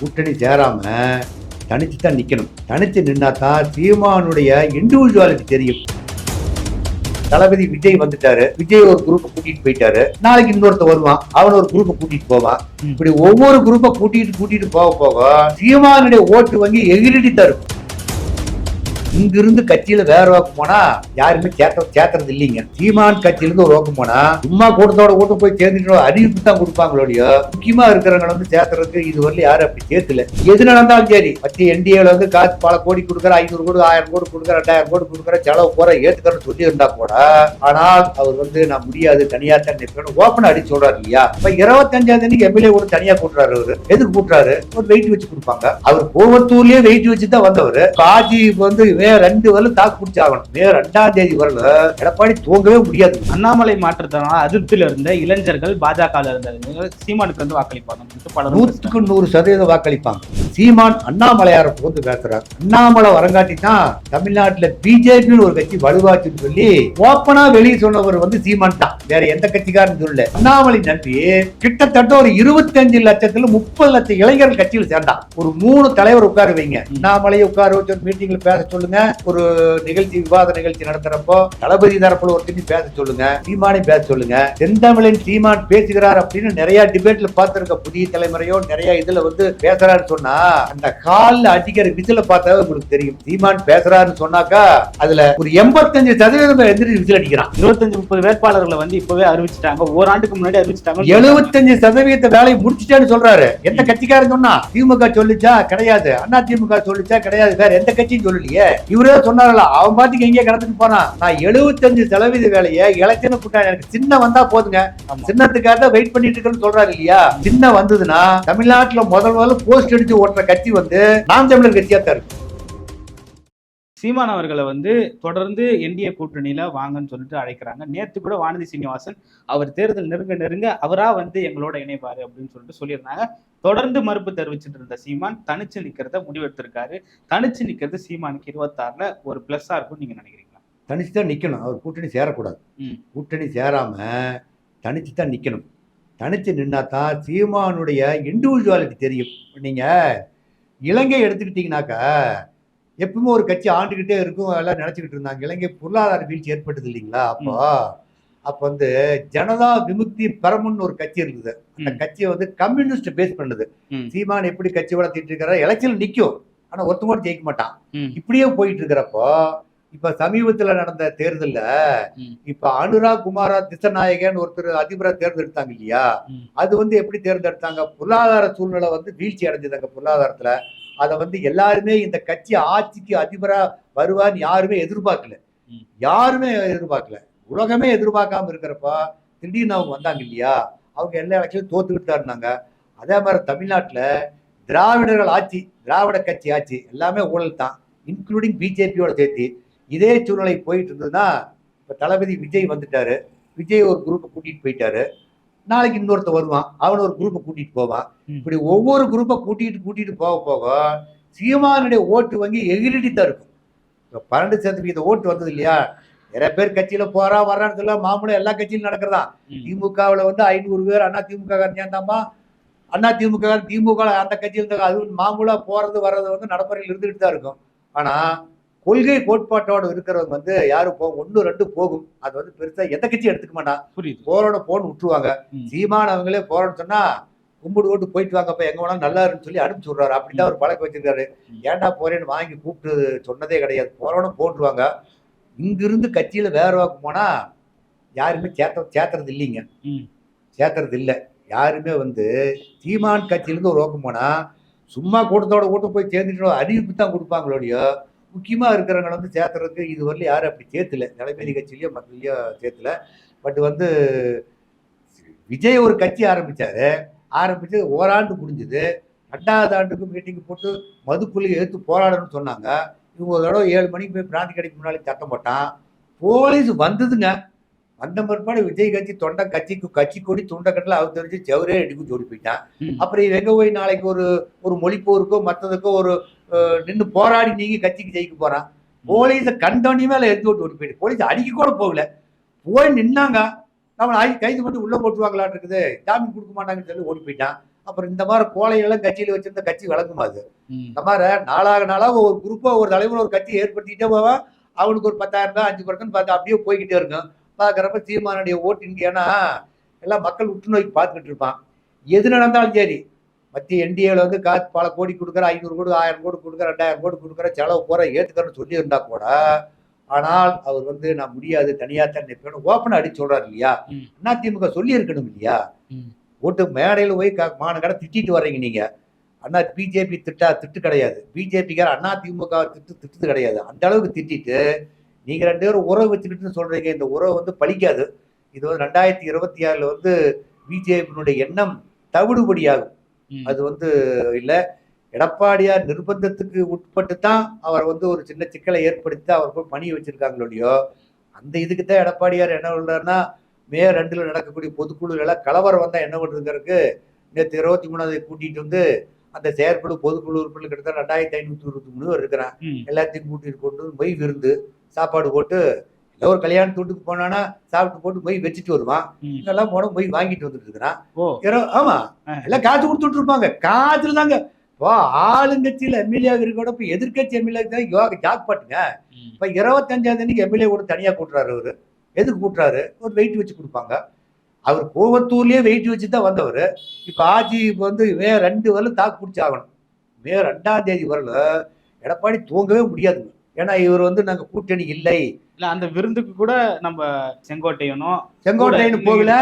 கூட்டணி சேராம தனிச்சு தான் நிக்கணும். தனிச்சு நின்னா தான் சீமானுடைய இண்டிவிஜுவாலிட்டி தெரியும். தளபதி விஜய் வந்துட்டாரு. விஜய் ஒரு குரூப்பை கூட்டிட்டு போயிட்டாரு. நாளைக்கு இன்னொருத்த வருவான். அவன் ஒரு குரூப்பை கூட்டிட்டு போவான். இப்படி ஒவ்வொரு குரூப்பை கூட்டிட்டு கூட்டிட்டு போக போக சீமானுடைய ஓட்டு வங்கி எகிரிடி தரும் இங்கிருந்து கட்சியில வேற வாக்கு போனா யாருமே சேத்த சேத்துறது இல்லைங்க. சீமான் கட்சியிலிருந்து ஒரு வாக்கு போனா சும்மா கூட்டத்தோட கூட்டம் போய் சேர்ந்துட்டு அறிவிப்பு தான் கொடுப்பாங்களோடய முக்கியமா இருக்கிறவங்க வந்து சேர்த்துறதுக்கு இது வரல யாரும் அப்படி சேர்த்துல எது நடந்தாலும் சரி மத்திய என்டிஏல வந்து காசு பல கோடி கொடுக்குற ஐநூறு கோடி ஆயிரம் கோடி கொடுக்குற ரெண்டாயிரம் கோடி கொடுக்குற செலவு போற ஏத்துக்கிறன்னு சொல்லி இருந்தா கூட ஆனால் அவர் வந்து நான் முடியாது தனியா தான் நிற்கணும் ஓப்பன் அடிச்சு சொல்றாரு இல்லையா? இப்ப இருபத்தஞ்சாம் தேதி எம்எல்ஏ கூட தனியா கூட்டுறாரு அவரு. எதுக்கு கூட்டுறாரு? ஒரு வெயிட் வச்சு கொடுப்பாங்க. அவர் கோவத்தூர்லயே வெயிட் வச்சு தான் வந்தவர். காஜி வந்து மே ரெண்டு வரலும் தாக்கு பிடிச்சாகணும் மே ரெண்டாம் தேதி வரல எடப்பாடி தூங்கவே முடியாது. அண்ணாமலை மாற்றத்தினால அதிருப்தியில இருந்த இளைஞர்கள் பாஜக இருந்தவங்க சீமானுக்கு வந்து வாக்களிப்பாங்க. நூற்றுக்கு நூறு சதவீதம் வாக்களிப்பாங்க. சீமான் அண்ணாமலையாரை புகுந்து பேசுறாரு. அண்ணாமலை வரங்காட்டி தான் தமிழ்நாட்டுல பிஜேபின்னு ஒரு கட்சி வலுவாச்சுன்னு சொல்லி ஓப்பனா வெளியே சொன்னவர் வந்து சீமான் தான். வேற எந்த கட்சிக்காரன் சொல்லல. அண்ணாமலை நம்பி கிட்டத்தட்ட ஒரு இருபத்தஞ்சு லட்சத்துல முப்பது லட்சம் இளைஞர்கள் கட்சியில் சேர்ந்தான். ஒரு மூணு தலைவர் உட்கார வைங்க அண்ணாமலையை உட்கார வச்சு மீட்டிங்ல பேச சொல்லுங்க. ஒரு நிகழ்ச்சி விவாத நிகழ்ச்சி நடத்துறப்போ தளபதி தரப்புல ஒருத்தர் பேச சொல்லுங்க. சீமானை பேச சொல்லுங்க. செந்தமிழன் சீமான் பேசுகிறார் அப்படின்னு நிறைய டிபேட்ல பார்த்திருக்க புதிய தலைமுறையோ நிறைய இதுல வந்து பேசுறாரு சொன்னா அந்த கால்ல அடிக்கிற விசில பார்த்தா உங்களுக்கு தெரியும். சீமான் பேசுறாருன்னு சொன்னாக்கா அதுல ஒரு எண்பத்தஞ்சு சதவீதம் எந்திரிச்சு விசில் அடிக்கிறான். இருபத்தஞ்சு முப்பது வேட்பாளர்களை வந்து இப்பவே அறிவிச்சிட்டாங்க. ஓராண்டுக்கு முன்னாடி அறிவிச்சிட்டாங்க. எழுபத்தஞ்சு சதவீத வேலையை முடிச்சிட்டேன்னு சொல்றாரு. எந்த கட்சிக்காரன் சொன்னா? திமுக சொல்லுச்சா? கிடையாது. அண்ணா திமுக சொல்லுச்சா? கிடையாது. வேற எந்த கட்சியும் சொல்லலையே. இவரே சொன்னார்ல அவன் பாட்டுக்கு எங்கேயே கடந்துட்டு போனான் நான் எழுபத்தஞ்சு சதவீத வேலையை இலக்கின கூட்டம் எனக்கு சின்ன வந்தா போதுங்க. சின்னத்துக்காக தான் வெயிட் பண்ணிட்டு இருக்கேன்னு சொல்றாரு இல்லையா? சின்ன வந்ததுன்னா தமிழ்நாட்டுல முதல் முதல்ல போஸ்ட் அடிச்சு ஓட்டுற கட்சி வந்து நாம் தமிழர் கட்சியா தான் இருக்கு சீமான் அவர்களை வந்து தொடர்ந்து என்டிஏ கூட்டணியில வாங்கன்னு சொல்லிட்டு அழைக்கிறாங்க. நேத்து கூட வானதி சீனிவாசன் அவர் தேர்தல் நெருங்க நெருங்க அவரா வந்து எங்களோட இணைவாரு அப்படின்னு சொல்லிட்டு சொல்லியிருந்தாங்க. தொடர்ந்து மறுப்பு தெரிவிச்சிட்டு இருந்த சீமான் தனிச்சு நிக்கிறத முடிவெடுத்திருக்காரு. தனிச்சு நிக்கிறது சீமானுக்கு இருபத்தாறுல ஒரு பிளஸ்ஸா இருக்கும் நீங்க நினைக்கிறீங்களா? தனிச்சு தான் நிக்கணும். அவர் கூட்டணி சேரக்கூடாது. கூட்டணி சேராம தனிச்சு தான் நிக்கணும். தனிச்சு நின்னா தான் சீமானுடைய இண்டிவிஜுவாலிட்டி தெரியும். நீங்க இலங்கை எடுத்துக்கிட்டீங்கன்னாக்கா எப்பவுமே ஒரு கட்சி ஆண்டுகிட்டே இருக்கும் எல்லாம் நினைச்சுக்கிட்டு இருந்தாங்க இலங்கை பொருளாதார வீழ்ச்சி ஏற்பட்டது இல்லைங்களா அப்போ அப்போ வந்து ஜனதா விமுக்தி பரமுன்னு ஒரு கட்சி இருந்தது அந்த. கட்சியை வந்து கம்யூனிஸ்ட் பேஸ் பண்ணுது. சீமான் எப்படி கட்சி வளர்த்திட்டு இருக்கிற எலெக்ஷன் நிக்கும் ஆனா ஒருத்தங்க கூட ஜெயிக்க மாட்டான். இப்படியே போயிட்டு இருக்கிறப்போ இப்ப சமீபத்துல நடந்த தேர்தல்ல. இப்ப அனுராக் குமாரா திசநாயகன் ஒருத்தர் அதிபரா தேர்ந்தெடுத்தாங்க இல்லையா. அது வந்து எப்படி தேர்ந்தெடுத்தாங்க பொருளாதார சூழ்நிலை வந்து வீழ்ச்சி அடைஞ்சதாங்க பொருளாதாரத்துல அதை வந்து எல்லாருமே இந்த கட்சி ஆட்சிக்கு அதிபரா வருவான்னு யாருமே எதிர்பார்க்கல. யாருமே எதிர்பார்க்கல. உலகமே எதிர்பார்க்காம இருக்கிறப்ப திடீர்னு அவங்க வந்தாங்க இல்லையா? அவங்க எல்லா எலெக்ஷனும் தோத்துக்கிட்டு தான் இருந்தாங்க அதே மாதிரி தமிழ்நாட்டுல திராவிடர்கள் ஆட்சி திராவிட கட்சி ஆட்சி எல்லாமே ஊழல் தான் இன்க்ளூடிங் பிஜேபியோட சேர்த்து. இதே சூழ்நிலை போயிட்டு இருந்ததுன்னா இப்ப தளபதி விஜய் வந்துட்டாரு. விஜய் ஒரு குரூப்பை கூட்டிட்டு போயிட்டாரு. நாளைக்கு இன்னொருத்த வருவான். அவன் ஒரு குரூப்பை கூட்டிட்டு போவான். இப்படி ஒவ்வொரு குரூப்பை கூட்டிட்டு கூட்டிட்டு போக போக சீமானுடைய ஓட்டு வங்கி எகிரிடி தான் இருக்கும். இப்ப பன்னெண்டு சதவீத ஓட்டு வந்தது இல்லையா? நிறைய பேர் கட்சியில போறா வர்றான்னு சொல்ல மாமூலம் எல்லா கட்சியிலும் நடக்கிறதா. திமுகவுல வந்து ஐநூறு பேர் அண்ணா திமுக சேர்ந்தாமா அண்ணா திமுக திமுக அந்த கட்சியில் அது மாமூலா போறது வர்றது வந்து நடைமுறையில் இருந்துகிட்டு தான் இருக்கும். ஆனா கொள்கை கோட்பாட்டோட இருக்கிறவங்க வந்து யாரும் போகும் ஒன்று ரெண்டு போகும். அது வந்து பெருசா எந்த கட்சியும் எடுத்துக்க மாட்டான் புரியுது. போறோட போன்னு விட்டுருவாங்க. சீமான் அவங்களே போறோன்னு சொன்னா கும்பிடு ஓட்டு போயிட்டு வாங்கப்ப எங்க வேணாலும் நல்லா இருக்குன்னு சொல்லி அனுப்பிச்சு விடுறாரு. அப்படிதான் அவர் பழக்கம் வச்சிருக்காரு. ஏன்டா போறேன்னு வாங்கி கூப்பிட்டு சொன்னதே கிடையாது. போறோன்னு போட்டுருவாங்க. இங்கிருந்து கட்சியில வேற வாக்கு போனா யாருமே சேர்த்த சேர்த்துறது இல்லைங்க. ம். சேர்த்துறது இல்லை. யாருமே வந்து சீமான் கட்சியிலேருந்து ஒரு நோக்கம் போனா சும்மா கூட்டத்தோட கூட்டம் போய் சேர்ந்துட்டு அறிவிப்பு தான் கொடுப்பாங்களோடையோ முக்கியமா இருக்கிறவங்க வந்து சேர்த்துறதுக்கு இது யாரும் அப்படி சேர்த்துல. தலைமைதி கட்சியிலயோ மற்றலையோ சேர்த்துல. பட் வந்து விஜய் ஒரு கட்சி ஆரம்பிச்சாரு. ஆரம்பிச்சு ஓராண்டு முடிஞ்சது. ரெண்டாவது ஆண்டுக்கு மீட்டிங் போட்டு மதுக்குள்ளே எடுத்து போராடணும்னு சொன்னாங்க. இவங்க ஒரு தடவை ஏழு மணிக்கு போய் பிராந்தி கடைக்கு முன்னாடி சத்தம் போட்டான். போலீஸ் வந்ததுங்க. வந்த பிற்பாடு விஜய் கட்சி தொண்டை கட்சிக்கு கட்சி கொடி துண்டக்கட்டில் அவர் தெரிஞ்சு செவரே அடிக்கும் ஜோடி போயிட்டான். அப்புறம் இவன் எங்க போய் நாளைக்கு ஒரு ஒரு மொழிப்போருக்கோ மற்றதுக்கோ ஒரு நின்று போராடி நீங்க கட்சிக்கு ஜெயிக்க போறான் போலீஸை கண்டோனியுமே அதில் எடுத்து விட்டு ஓடி போயிட்டு போலீஸ் அடிக்க கூட போகல. போய் நின்னாங்க. நம்மளை ஆகி கைது பண்ணி உள்ள போட்டுருவாங்களாட்டு இருக்குது. ஜாமீன் கொடுக்க மாட்டாங்கன்னு சொல்லி ஓடி போயிட்டான். அப்புறம் இந்த மாதிரி கோழைகளும் கட்சியில வச்சிருந்த கட்சி வழங்குமா அது. இந்த மாதிரி நாளாக நாளாக ஒரு குரூப்பா ஒரு தலைவர் ஒரு கட்சி ஏற்படுத்திட்டே போவான் அவனுக்கு ஒரு பத்தாயிரம் ரூபாய் அஞ்சு பர்சன்ட் பார்த்து அப்படியே போய்கிட்டே இருக்கும். பார்க்குறப்ப சீமானுடைய ஓட்டு இங்க ஏன்னா எல்லாம் மக்கள் உற்று நோக்கி பார்த்துக்கிட்டு இருப்பான். எது நடந்தாலும் சரி மத்திய என்டிஏல வந்து காசு பல கோடி கொடுக்குற ஐநூறு கோடி ஆயிரம் கோடி கொடுக்குற ரெண்டாயிரம் கோடி கொடுக்குற செலவு போற ஏத்துக்கிறேன்னு சொல்லி இருந்தா கூட ஆனால் அவர் வந்து நான் முடியாது தனியா தான் நிற்பேன் ஓப்பன் அடிச்சு சொல்றாரு இல்லையா? ம். அதிமுக சொல்லி இருக்கணும் இல்லையா. ஓட்டு மேடையில் போய் க- மான கடை திட்டிட்டு வர்றீங்க நீங்க. அண்ணா பிஜேபி திட்டா திட்டு கிடையாது. பிஜேபிக்கார அண்ணா திமுக திட்டு திட்டு கிடையாது. அந்த அளவுக்கு திட்டிட்டு நீங்க ரெண்டு பேரும் உறவு வச்சுக்கிட்டு சொல்றீங்க. இந்த உறவு வந்து பலிக்காது இது வந்து ரெண்டாயிரத்தி இருபத்தி ஆறுல வந்து பிஜேபியினுடைய எண்ணம் தவிடுபடியாகும். அது வந்து இல்ல. எடப்பாடியார் நிர்பந்தத்துக்கு உட்பட்டு தான் அவர் வந்து ஒரு சின்ன சிக்கலை ஏற்படுத்தி அவர் போய் பணிய வச்சிருக்காங்களோ இல்லையோ அந்த இதுக்கு தான் எடப்பாடியார் என்ன சொல்றாருன்னா மே ரெண்டுல நடக்கக்கூடிய பொதுக்குழுல கலவரம் வந்தா என்ன பண்ணுறதுங்கிறதுக்கு நேற்று இருபத்தி மூணாவது கூட்டிட்டு வந்து அந்த செயற்குழு பொதுக்குழு உறுப்பினர் கிட்டத்தட்ட ரெண்டாயிரத்தி ஐநூத்தி இருபத்தி மூணு பேர் இருக்கிறான். எல்லாத்தையும் கூட்டிட்டு கொண்டு மொய் விருந்து சாப்பாடு போட்டு ஒரு கல்யாண துண்டுக்கு போனானா சாப்பிட்டு போட்டு மொய் வச்சுட்டு வருவான். இதெல்லாம் போன மொய் வாங்கிட்டு வந்துட்டு இருக்கிறான். ஆமா. எல்லாம் காசு கொடுத்துட்டு இருப்பாங்க. காசுல தாங்க. இப்போ ஆளுங்கட்சியில எம்எல்ஏ இருக்கோட இப்ப எதிர்கட்சி எம்எல்ஏ தான் யோகா ஜாக் பாட்டுங்க. இப்ப இருபத்தஞ்சாம் தேதிக்கு எம்எல்ஏ கூட தனியா கூட்டுறாரு அவரு. எதுக்கு கூட்டுறாரு? ஒரு வெயிட் வச்சு கொடுப்பாங்க. அவர் கோவத்தூர்லயே வெயிட் வச்சு தான் வந்தவர். இப்ப ஆட்சி இப்ப வந்து மே ரெண்டு வரலும் தாக்கு பிடிச்சி ஆகணும் மே ரெண்டாம் தேதி வரல. எடப்பாடி தூங்கவே முடியாதுங்க. ஏன்னா இவர் வந்து நாங்க கூட்டணி இல்லை. இல்ல அந்த விருந்துக்கு கூட நம்ம செங்கோட்டையனோ செங்கோட்டையன் கூட போகல.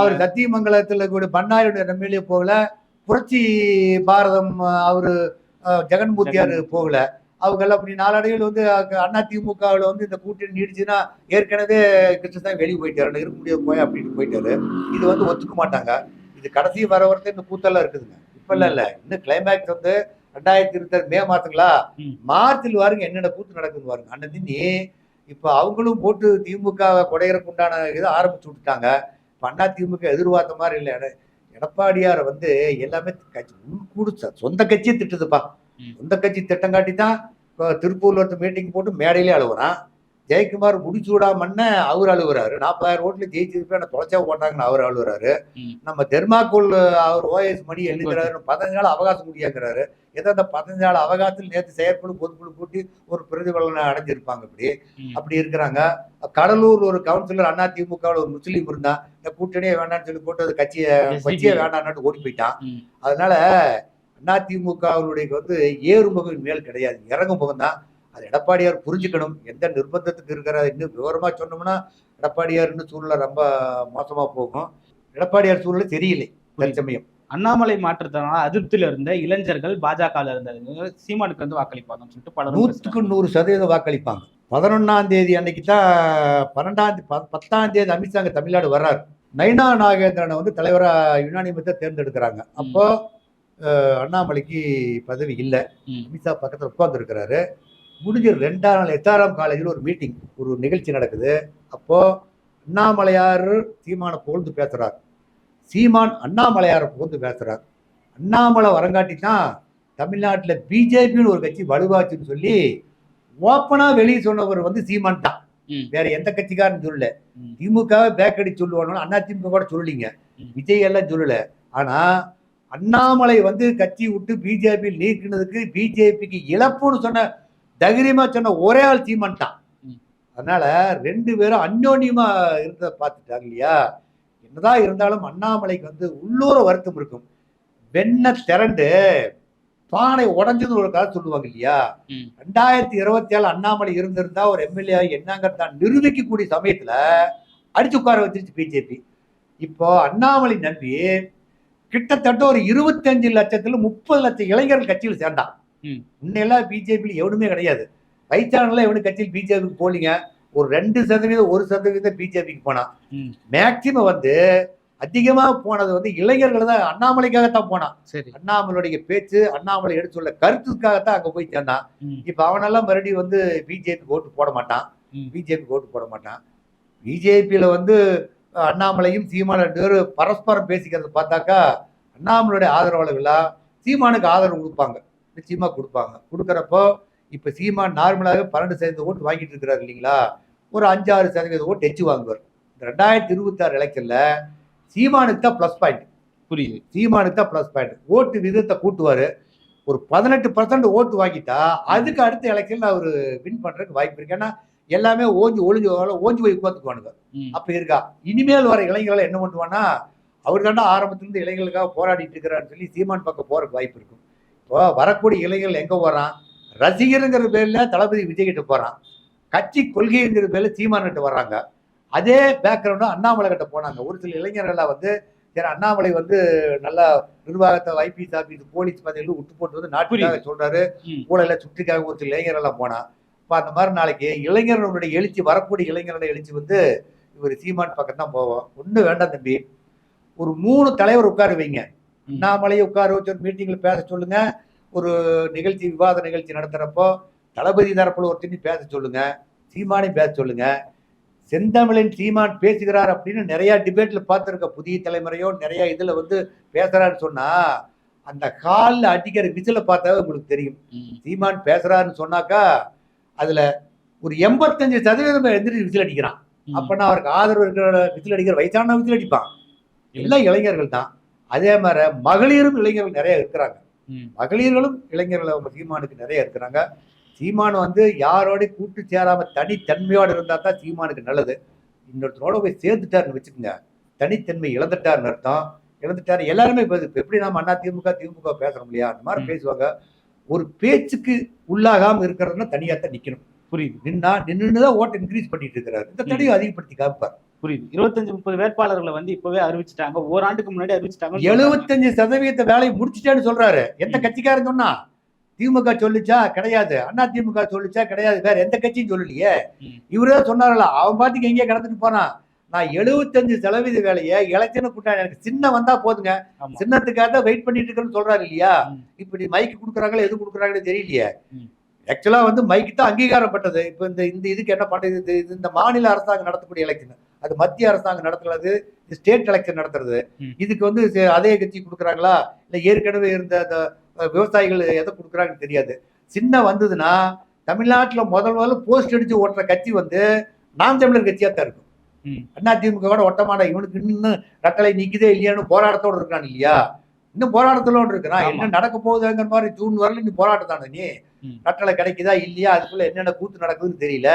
அவர் சத்தியமங்கலத்துல கூட பண்ணாரியோட எம்எல்ஏ போகல. புரட்சி பாரதம் அவரு ஜெகன்மூர்த்தியார் போகல. அவங்க எல்லாம் அப்படி நாளடைவில் வந்து அண்ணா திமுகவில் வந்து இந்த கூட்டணி நீடிச்சுன்னா ஏற்கனவே கிருஷ்ணசாமி வெளியே போயிட்டாரு. இருக்க முடியாது போய் அப்படின்னு போயிட்டாரு. இது வந்து ஒத்துக்க மாட்டாங்க. இது கடைசி வர வரது இந்த கூத்தெல்லாம் இருக்குதுங்க. இப்ப இல்ல இல்ல. இன்னும் கிளைமேக்ஸ் வந்து ரெண்டாயிரத்தி இருபத்தாறு மே மாசங்களா. மார்ச்சில் பாருங்க என்னென்ன கூத்து நடக்குது பாருங்க. நீ இப்ப அவங்களும் போட்டு திமுக குடையறக்கு உண்டான இதை ஆரம்பிச்சு விட்டுட்டாங்க. இப்ப அண்ணா திமுக எதிர்பார்த்த மாதிரி இல்லை. எட- எடப்பாடியார் வந்து எல்லாமே கட்சி உள்கூடு சொந்த கட்சியே திட்டுதுப்பா. சொந்த கட்சி திட்டம் காட்டி தான் இப்போ திருப்பூர்ல ஒருத்தர் மீட்டிங் போட்டு மேடையிலே அழுகுறான். ஜெயக்குமார் முடிச்சு விடாமண்ண அவர் அழுகுறாரு நாற்பதாயிரம் ஓட்டுல ஜெயிச்சிருப்பேன் என்ன தொலைச்சா போட்டாங்கன்னு அவர் அழுகுறாரு. நம்ம தெர்மாக்கோல் அவர் ஓஎஸ் மணி எழுதுறாரு. பதினஞ்சு நாள் அவகாசம் முடியாங்கிறாரு ஏதோ அந்த பதினஞ்சு நாள் அவகாசத்தில் நேற்று செயற்குழு பொதுக்குழு கூட்டி ஒரு பிரதிபலனை அடைஞ்சிருப்பாங்க இப்படி. அப்படி இருக்கிறாங்க. கடலூர் ஒரு கவுன்சிலர் அண்ணா திமுக ஒரு முஸ்லீம் இருந்தான். இந்த கூட்டணியே வேண்டாம்னு சொல்லி போட்டு அது கட்சியை. கட்சியே வேண்டாம்னு ஓடி போயிட்டான். அதனால அண்ணா திமுகவுடைய வந்து ஏறுமுகம் மேல் கிடையாது. இறங்கும் முகம் தான் அது எடப்பாடியார் புரிஞ்சுக்கணும். எந்த நிர்பந்தத்துக்கு இருக்கிற இன்னும் விவரமா சொன்னோம்னா எடப்பாடியார் இன்னும் சூழ்நிலை ரொம்ப மோசமா போகும். எடப்பாடியார் சூழ்நிலை சரியில்லை. தற்சமயம். அண்ணாமலை மாற்றத்தினால அதிருப்தியில இருந்த இளைஞர்கள் பாஜக இருந்தவங்க சீமானுக்கு வந்து வாக்களிப்பாங்கன்னு சொல்லிட்டு பலரும் நூற்றுக்கு. நூறு சதவீதம் வாக்களிப்பாங்க. பதினொன்னாம் தேதி அன்னைக்கு தான் பன்னெண்டாம் தேதி ப- பத்தாம் தேதி அமித்ஷா அங்க தமிழ்நாடு வர்றாரு. நைனா நாகேந்திரனை வந்து தலைவரா யுனானிமத்தை தேர்ந்தெடுக்கிறாங்க. அப்போ அண்ணாமலைக்கு பதவி இல்லை. அமித்ஷா பக்கத்தில் உட்கார்ந்துருக்கிறாரு. முடிஞ்ச ரெண்டாம் நாள் எஸ்ஆர்எம் காலேஜில் ஒரு மீட்டிங் ஒரு நிகழ்ச்சி நடக்குது. அப்போ அண்ணாமலையார் சீமானை புகழ்ந்து பேசுறார். சீமான் அண்ணாமலையாரை புகழ்ந்து பேசுறார். அண்ணாமலை வரங்காட்டி தான் தமிழ்நாட்டில் பிஜேபின்னு ஒரு கட்சி வலுவாச்சுன்னு சொல்லி ஓப்பனா வெளியே சொன்னவர் வந்து சீமான் தான். வேற எந்த கட்சிக்காரன் சொல்லல. ம். திமுகவை பேக்கடி சொல்லுவானு அண்ணா திமுக கூட சொல்லலீங்க. விஜய் எல்லாம் சொல்லல. ஆனா அண்ணாமலை வந்து கட்சி விட்டு பிஜேபி நீக்கினதுக்கு பிஜேபிக்கு இழப்புன்னு சொன்ன தைரியமா சொன்ன ஒரே ஆள் சீமான் தான். அதனால ரெண்டு பேரும் அந்யோன்யமா இருந்ததை பார்த்துட்டாங்க இல்லையா? என்னதான் இருந்தாலும் அண்ணாமலைக்கு வந்து உள்ளூர வருத்தம் இருக்கும். வெண்ண திரண்டு பானை உடஞ்சது ஒரு கதை சொல்லுவாங்க இல்லையா. ரெண்டாயிரத்தி இருபத்தி ஏழு அண்ணாமலை இருந்திருந்தா ஒரு எம்எல்ஏ என்னங்கிறத நிரூபிக்கக்கூடிய சமயத்துல அடிச்சு உட்கார வச்சிருச்சு பிஜேபி. இப்போ அண்ணாமலை நம்பி கிட்டத்தட்ட ஒரு இருபத்தஞ்சு லட்சத்துல முப்பது லட்சம் இளைஞர்கள் கட்சியில் சேர்ந்தான். ம். முன்னெல்லாம் பிஜேபியில் எவனுமே கிடையாது. வயசானலாம் எவனு கட்சியில் பிஜேபிக்கு போலீங்க ஒரு ரெண்டு சதவீதம் ஒரு சதவீதம் பிஜேபிக்கு போனான். மேக்சிமம் வந்து அதிகமா போனது வந்து இளைஞர்கள் தான் அண்ணாமலைக்காகத்தான் போனான். சரி. அண்ணாமலையுடைய பேச்சு அண்ணாமலை எடுத்து சொல்ல கருத்துக்காகத்தான் அங்க போய் சேர்ந்தான். இப்ப அவனெல்லாம் மறுபடியும் வந்து பிஜேபி ஓட்டு போட மாட்டான். பிஜேபி ஓட்டு போட மாட்டான். பிஜேபியில வந்து அண்ணாமலையும் சீமான் ரெண்டு பேரும் பரஸ்பரம் பேசிக்கிறத பார்த்தாக்கா அண்ணாமலையுடைய ஆதரவாளர்களா சீமானுக்கு ஆதரவு கொடுப்பாங்க. நிச்சயமா கொடுப்பாங்க. கொடுக்கறப்போ இப்ப சீமான் நார்மலாகவே பன்னெண்டு சதவீத ஓட்டு வாங்கிட்டு இருக்கிறாரு இல்லைங்களா? ஒரு அஞ்சாறு சதவீத ஓட்டு எச்சு வாங்குவார். ரெண்டாயிரத்தி இருபத்தி ஆறு எலெக்ஷன்ல சீமானுக்கு தான் ப்ளஸ் பாயிண்ட் புரியுது. சீமானுக்கு தான் ப்ளஸ் பாயிண்ட் ஓட்டு விதத்தை கூட்டுவாரு. ஒரு பதினெட்டு பர்சன்ட் ஓட்டு வாங்கிட்டா அதுக்கு அடுத்த எலெக்ஷன்ல அவர் வின் பண்றதுக்கு வாய்ப்பு இருக்கு. ஏன்னா எல்லாமே ஓஞ்சி ஒளிஞ்சு ஓஞ்சி போய் உட்காந்துக்குவானுங்க. அப்ப இருக்கா. இனிமேல் வர இளைஞர்கள் என்ன பண்ணுவான்னா அவர் தாண்டா ஆரம்பத்திலிருந்து இளைஞர்களுக்காக போராடிட்டு இருக்கிறான்னு சொல்லி சீமான் பக்கம் போறதுக்கு வாய்ப்பு இருக்கும். இப்போ வரக்கூடிய இளைஞர்கள் எங்க போறான்? ரசிகருங்கிற பேர்ல தளபதி விஜய் கிட்ட போறான். கட்சி கொள்கைங்கிற பேர்ல சீமான் கிட்ட வர்றாங்க. அதே பேக்ரவுண்டு அண்ணாமலை கிட்ட போனாங்க. ஒரு சில இளைஞர்கள்லாம் வந்து சரி அண்ணாமலை வந்து நல்லா நிர்வாகத்தை ஐபிஎஸ் ஆபீஸ் போலீஸ் பதவியில் விட்டு போட்டு வந்து நாட்டுக்காக சொல்றாரு. ஊழல சுற்றிக்காக ஒரு சில இளைஞர்கள்லாம் போனா இப்போ அந்த மாதிரி நாளைக்கு இளைஞர்களுடைய எழுச்சி வரக்கூடிய இளைஞர்களுடைய எழுச்சி வந்து இவர் சீமான் பக்கம் தான் போவோம். ஒன்றும் வேண்டாம் தம்பி. ஒரு மூணு தலைவர் உட்கார வைங்க ம். அண்ணாமலையை உட்கார வச்சு ஒரு மீட்டிங்ல பேச சொல்லுங்க. ஒரு நிகழ்ச்சி விவாத நிகழ்ச்சி நடத்துறப்போ தளபதி தரப்புல ஒருத்தனையும் பேச சொல்லுங்க. சீமானையும் பேச சொல்லுங்க. செந்தமிழன் சீமான் பேசுகிறார் அப்படின்னு நிறைய டிபேட்ல பார்த்துருக்க புதிய தலைமுறையோ நிறைய இதுல வந்து பேசுறாருன்னு சொன்னா அந்த காலில் அடிக்கிற விசில பார்த்தாவே உங்களுக்கு தெரியும். சீமான் பேசுறாருன்னு சொன்னாக்கா அதுல ஒரு எண்பத்தஞ்சு சதவீதம் எந்திரிச்சு விசில் அடிக்கிறான். அப்பனா அவருக்கு ஆதரவு இருக்கிற விசில் அடிக்கிற வயசான விசில் அடிப்பான். எல்லாம் இளைஞர்கள் தான். அதே மாதிரி மகளிரும் இளைஞர்கள் நிறைய இருக்கிறாங்க. மகளிர்களும் இளைஞர்கள் அவங்க சீமானுக்கு நிறைய இருக்கிறாங்க. சீமான் வந்து யாரோட கூட்டு சேராம தனித்தன்மையோடு இருந்தா தான் சீமானுக்கு நல்லது. இன்னொருத்தரோட போய் சேர்ந்துட்டாருன்னு வச்சுக்கோங்க. தனித்தன்மை இழந்துட்டாருன்னு அர்த்தம். இழந்துட்டாரு. எல்லாருமே இப்போ எப்படி நாம அண்ணா திமுக திமுக பேசுறோம் இல்லையா? அந்த மாதிரி. பேசுவாங்க. ஒரு பேச்சுக்கு உள்ளாகாம இருக்கிறதுனா தனியா தான் நிக்கணும். புரியுது. நின்னா தான் ஓட்டை இன்க்ரீஸ் பண்ணிட்டு இருக்கிறாரு. இந்த தடையை அதிகப்படுத்தி காப்பார் புரியுது. இருபத்தஞ்சு முப்பது வேட்பாளர்களை வந்து இப்பவே அறிவிச்சிட்டாங்க. ஓராண்டுக்கு முன்னாடி அறிவிச்சிட்டாங்க. எழுபத்தஞ்சு சதவீத வேலையை முடிச்சிட்டேன்னு சொல்றாரு. எந்த. கட்சிக்காரன் சொன்னா? திமுக சொல்லுச்சா கிடையாது. அண்ணா திமுக சொல்லுச்சா கிடையாது. வேற எந்த கட்சியும் சொல்லலையே. இவரே சொன்னார்ல அவன் பாட்டுக்கு எங்கேயே கடந்துட்டு போனான் நான் எழுபத்தஞ்சு சதவீத வேலையை எலெக்ஷனு கூட்டா எனக்கு சின்ன வந்தா போதுங்க. சின்னத்துக்காக தான் வெயிட் பண்ணிட்டு இருக்கேன்னு சொல்றாரு இல்லையா. இப்படி மைக் கொடுக்குறாங்களோ எது கொடுக்குறாங்களோ தெரியலையே. ஆக்சுவலா வந்து மைக்கு தான் அங்கீகாரப்பட்டது. இப்போ இந்த இந்த இதுக்கு என்ன பண்ணுறது இந்த மாநில அரசாங்கம் நடத்தக்கூடிய எலெக்ஷன் அது மத்திய அரசாங்கம் நடத்துறது ஸ்டேட் எலெக்ஷன் நடத்துறது. இதுக்கு வந்து அதே கட்சி கொடுக்குறாங்களா? இல்லை ஏற்கனவே இருந்த அந்த விவசாயிகள் எதை கொடுக்குறாங்கன்னு தெரியாது. சின்ன வந்ததுன்னா தமிழ்நாட்டில் முதல் முதல்ல போஸ்ட் அடிச்சு ஓட்டுற கட்சி வந்து நாம் தமிழர் கட்சியாக தான் இருக்கும். அண்ணா திமுக கூட ஒட்டமான இவனுக்கு இன்னும் ரட்டளை நிக்குதே இல்லையான்னு போராட்டத்தோடு இருக்கான் இல்லையா? இன்னும் போராட்டத்தோட இருக்கிறான். என்ன நடக்க போகுதுங்கிற மாதிரி ஜூன் வரல நீ போராட்டம் தானே நீ. ரட்டளை கிடைக்குதா இல்லையா? அதுக்குள்ள என்னென்ன கூத்து நடக்குதுன்னு தெரியல.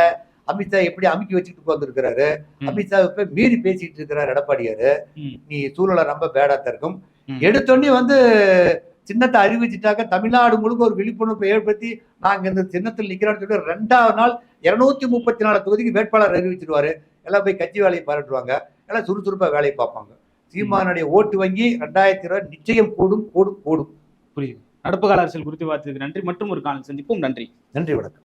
அமித்ஷா எப்படி அமுக்கி வச்சுட்டு உட்காந்துருக்கிறாரு. அமித்ஷா இப்ப மீறி பேசிட்டு இருக்கிறாரு எடப்பாடியாரு. நீ சூழலை ரொம்ப பேடாத்த இருக்கும் ம். எடுத்தோடனே வந்து சின்னத்தை அறிவிச்சிட்டாக்க தமிழ்நாடு முழுக்க ஒரு விழிப்புணர்வு ஏற்படுத்தி நாங்க இந்த சின்னத்தில் நிக்கிறோம்னு சொல்லி ரெண்டாவது நாள் இருநூத்தி முப்பத்தி நாலு தொகுதிக்கு வேட்பாளர் அறிவிச்சிருவாரு. எல்லாம் போய் கட்சி வேலையை பாராட்டுவாங்க. எல்லாம் சுறுசுறுப்பா வேலையை பார்ப்பாங்க. சீமானுடைய ஓட்டு வங்கி ரெண்டாயிரத்தி இருபது நிச்சயம் கூடும் கூடும் கூடும். புரியுது. நடப்பு கால அரசியல் குறித்து பார்த்ததுக்கு நன்றி மற்றும் ஒரு காலம் சந்திப்போம். நன்றி. நன்றி வணக்கம்.